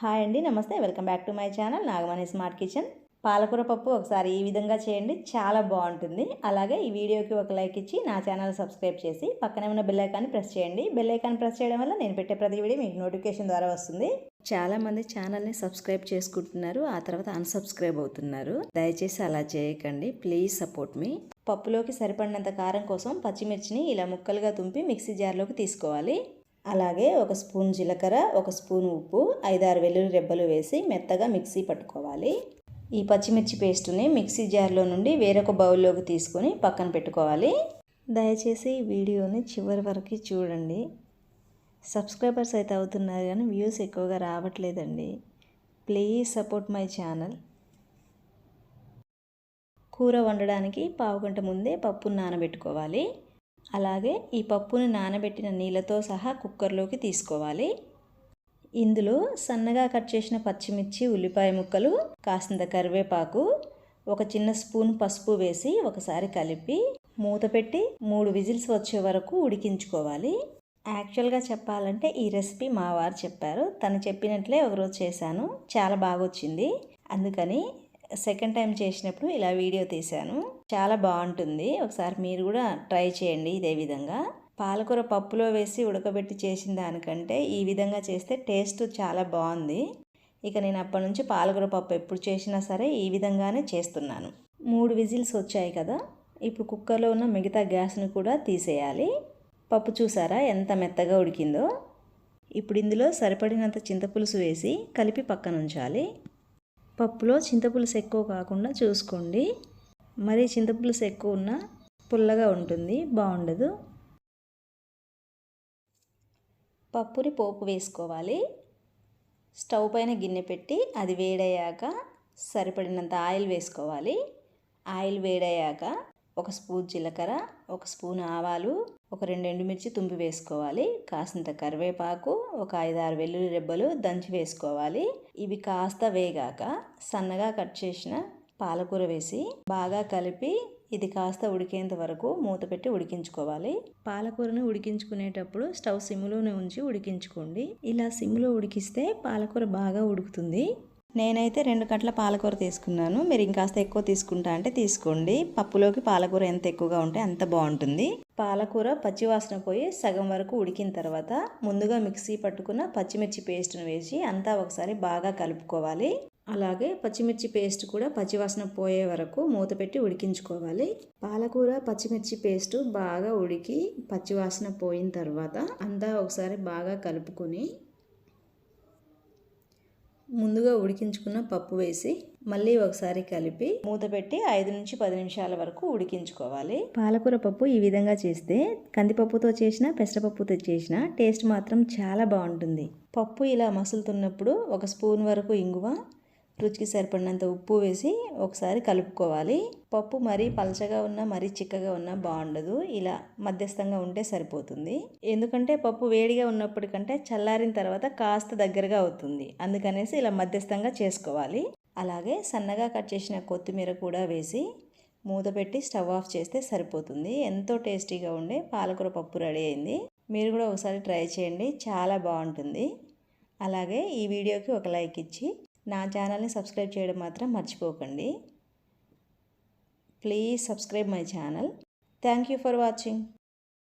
Hi అండి నమస్తే. Welcome back to my channel Nagamani smart kitchen. పాలకూర పప్పు ఒకసారి ఈ విధంగా చేయండి చాలా బాగుంటుంది. అలాగే ఈ వీడియోకి ఒక లైక్ ఇచ్చి నా ఛానల్ సబ్స్క్రైబ్ చేసి పక్కనే ఉన్న బెల్ ఐకాన్ని ప్రెస్ చేయండి. బెల్ ఐకాన్ ప్రెస్ చేయడం వల్ల నేను పెట్టే ప్రతి వీడియో మీకు నోటిఫికేషన్ ద్వారా వస్తుంది. చాలా మంది ఛానల్ని సబ్స్క్రైబ్ చేసుకుంటున్నారు ఆ తర్వాత అన్సబ్స్క్రైబ్ అవుతున్నారు. దయచేసి అలా చేయకండి ప్లీజ్ సపోర్ట్ మీ పప్పులోకి సరిపడినంత కారం కోసం పచ్చిమిర్చిని ఇలా ముక్కలుగా తుంపి మిక్సీ జార్లోకి తీసుకోవాలి. అలాగే ఒక స్పూన్ జీలకర్ర ఒక స్పూన్ ఉప్పు ఐదారు వెల్లుల్లి రెబ్బలు వేసి మెత్తగా మిక్సీ పట్టుకోవాలి. ఈ పచ్చిమిర్చి పేస్టుని మిక్సీ జార్లో నుండి వేరొక బౌల్లోకి తీసుకొని పక్కన పెట్టుకోవాలి. దయచేసి ఈ వీడియోని చివరి వరకు చూడండి. సబ్స్క్రైబర్స్ అయితే అవుతున్నారు కానీ వ్యూస్ ఎక్కువగా రావట్లేదండి. Please support my channel. కూర వండడానికి పావు గంట ముందే పప్పు నానబెట్టుకోవాలి. అలాగే ఈ పప్పుని నానబెట్టిన నీళ్ళతో సహా కుక్కర్లోకి తీసుకోవాలి. ఇందులో సన్నగా కట్ చేసిన పచ్చిమిర్చి ఉల్లిపాయ ముక్కలు కాసింత కరివేపాకు ఒక చిన్న స్పూన్ పసుపు వేసి ఒకసారి కలిపి మూత పెట్టి మూడు విజిల్స్ వచ్చే వరకు ఉడికించుకోవాలి. యాక్చువల్గా చెప్పాలంటే ఈ రెసిపీ మా వారు చెప్పారు. తను చెప్పినట్లే ఒకరోజు చేశాను. చాలా బాగా వచ్చింది అందుకని సెకండ్ టైం చేసినప్పుడు ఇలా వీడియో తీశాను. చాలా బాగుంటుంది. ఒకసారి మీరు కూడా ట్రై చేయండి ఇదే విధంగా. పాలకూర పప్పులో వేసి ఉడకబెట్టి చేసిన దానికంటే ఈ విధంగా చేస్తే టేస్ట్ చాలా బాగుంది. ఇక నేను అప్పటి నుంచి పాలకూర పప్పు ఎప్పుడు చేసినా సరే ఈ విధంగానే చేస్తున్నాను. మూడు విజిల్స్ వచ్చాయి కదా. ఇప్పుడు కుక్కర్లో ఉన్న మిగతా గ్యాస్ని కూడా తీసేయాలి. పప్పు చూసారా ఎంత మెత్తగా ఉడికిందో. ఇప్పుడు ఇందులో సరిపడినంత చింతపులుసు వేసి కలిపి పక్కన ఉంచాలి పప్పులో చింతపులుసు ఎక్కువ కాకుండా చూసుకోండి. మరి చింతపులుసు ఎక్కువ ఉన్న పుల్లగా ఉంటుంది బాగుండదు. పప్పుని పోపు వేసుకోవాలి. స్టవ్ పైన గిన్నె పెట్టి అది వేడయ్యాక సరిపడినంత ఆయిల్ వేసుకోవాలి. ఆయిల్ వేడయ్యాక ఒక స్పూన్ జీలకర్ర ఒక స్పూన్ ఆవాలు ఒక రెండు ఎండుమిర్చి తుంపి వేసుకోవాలి. కాసింత కరివేపాకు ఒక ఐదారు వెల్లుల్లి రెబ్బలు దంచి వేసుకోవాలి. ఇవి కాస్త వేగాక సన్నగా కట్ చేసిన పాలకూర వేసి బాగా కలిపి ఇది కాస్త ఉడికేంత వరకు మూత పెట్టి ఉడికించుకోవాలి. పాలకూరను ఉడికించుకునేటప్పుడు స్టవ్ సిమ్లోనే ఉంచి ఉడికించుకోండి. ఇలా సిమ్లో ఉడికిస్తే పాలకూర బాగా ఉడుకుతుంది. నేనైతే రెండు కట్ల పాలకూర తీసుకున్నాను. మీరు ఇంకాస్త ఎక్కువ తీసుకుంటా అంటే తీసుకోండి. పప్పులోకి పాలకూర ఎంత ఎక్కువగా ఉంటే అంత బాగుంటుంది. పాలకూర పచ్చివాసన పోయి సగం వరకు ఉడికిన తర్వాత ముందుగా మిక్సీ పట్టుకున్న పచ్చిమిర్చి పేస్ట్ను వేసి అంతా ఒకసారి బాగా కలుపుకోవాలి. అలాగే పచ్చిమిర్చి పేస్ట్ కూడా పచ్చివాసన పోయే వరకు మూత పెట్టి ఉడికించుకోవాలి. పాలకూర పచ్చిమిర్చి పేస్ట్ బాగా ఉడికి పచ్చివాసన పోయిన తర్వాత అంతా ఒకసారి బాగా కలుపుకొని ముందుగా ఉడికించుకున్న పప్పు వేసి మళ్ళీ ఒకసారి కలిపి మూత పెట్టి ఐదు నుంచి పది నిమిషాల వరకు ఉడికించుకోవాలి. పాలకూర పప్పు ఈ విధంగా చేస్తే కందిపప్పుతో చేసిన పెసరపప్పుతో చేసిన టేస్ట్ మాత్రం చాలా బాగుంటుంది. పప్పు ఇలా మసులుతున్నప్పుడు ఒక స్పూన్ వరకు ఇంగువ రుచికి సరిపడినంత ఉప్పు వేసి ఒకసారి కలుపుకోవాలి. పప్పు మరీ పలచగా ఉన్నా మరీ చిక్కగా ఉన్నా బాగుండదు. ఇలా మధ్యస్థంగా ఉంటే సరిపోతుంది. ఎందుకంటే పప్పు వేడిగా ఉన్నప్పటికంటే చల్లారిన తర్వాత కాస్త దగ్గరగా అవుతుంది. అందుకనేసి ఇలా మధ్యస్థంగా చేసుకోవాలి. అలాగే సన్నగా కట్ చేసిన కొత్తిమీర కూడా వేసి మూత పెట్టి స్టవ్ ఆఫ్ చేస్తే సరిపోతుంది. ఎంతో టేస్టీగా ఉండే పాలకూర పప్పు రెడీ అయింది. మీరు కూడా ఒకసారి ట్రై చేయండి. చాలా బాగుంటుంది. అలాగే ఈ వీడియోకి ఒక లైక్ ఇచ్చి నా ఛానల్ని సబ్స్క్రైబ్ చేయడం మాత్రం మర్చిపోకండి. Please subscribe my channel. Thank you for watching.